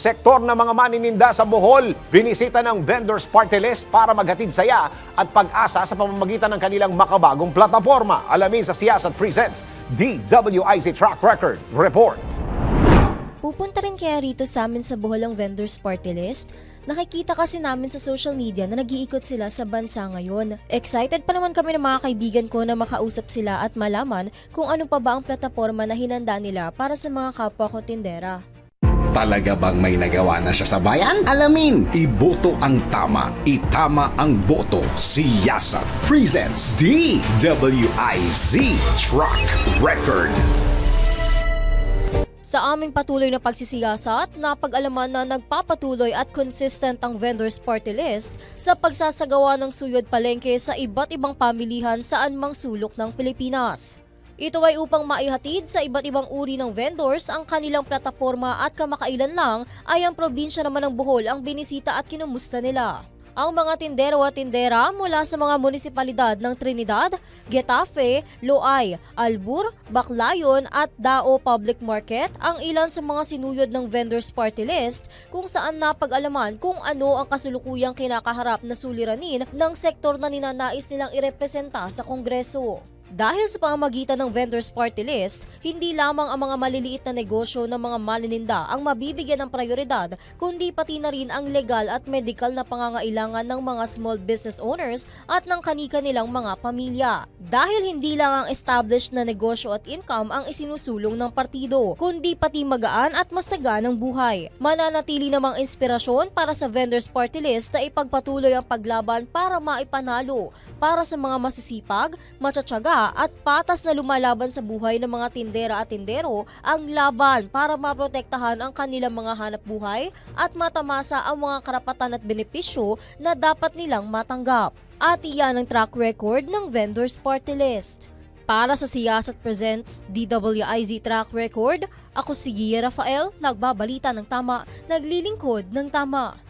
sektor ng mga manininda sa Bohol. Binisita ng Vendors Party List para maghatid saya at pag-asa sa pamamagitan ng kanilang makabagong plataforma. Alamin sa Siyasat Presents, DWIZ Track Record Report. Pupunta rin kaya rito sa amin sa Bohol ang Vendors Party List? Nakikita kasi namin sa social media na nag-iikot sila sa bansa ngayon. Excited pa naman kami ng mga kaibigan ko na makausap sila at malaman kung ano pa ba ang plataforma na hinanda nila para sa mga kapwa ko tindera. Talaga bang may nagawa na siya sa bayan? Alamin, iboto ang tama, itama ang boto. Siyasat presents DWIZ Truck Record. Sa aming patuloy na pagsisiyasat, napag-alaman na nagpapatuloy at consistent ang vendors party list sa pagsasagawa ng suyod palengke sa iba't ibang pamilihan saan mang sulok ng Pilipinas. Ito ay upang maihatid sa iba't ibang uri ng vendors ang kanilang plataforma at kamakailan lang ay ang probinsya naman ng Bohol ang binisita at kinumusta nila. Ang mga tindero at tindera mula sa mga munisipalidad ng Trinidad, Getafe, Loay, Albur, Baclayon at Dao Public Market ang ilan sa mga sinuyod ng vendors party list kung saan napag-alaman kung ano ang kasulukuyang kinakaharap na suliranin ng sektor na ninanais nilang irepresenta sa Kongreso. Dahil sa pamamagitan ng vendors party list, hindi lamang ang mga maliliit na negosyo ng mga manininda ang mabibigyan ng prioridad, kundi pati na rin ang legal at medical na pangangailangan ng mga small business owners at ng kanika nilang mga pamilya. Dahil hindi lang ang established na negosyo at income ang isinusulong ng partido, kundi pati magaan at masaganang buhay. Mananatili namang inspirasyon para sa vendors party list na ipagpatuloy ang paglaban para maipanalo para sa mga masisipag, matsatsaga at patas na lumalaban sa buhay ng mga tindera at tindero ang laban para maprotektahan ang kanilang mga hanap buhay at matamasa ang mga karapatan at benepisyo na dapat nilang matanggap. At iyan ang track record ng Vendors Party List. Para sa Siyasat Presents DWIZ Track Record, ako si Gia Rafael, nagbabalita ng tama, naglilingkod ng tama.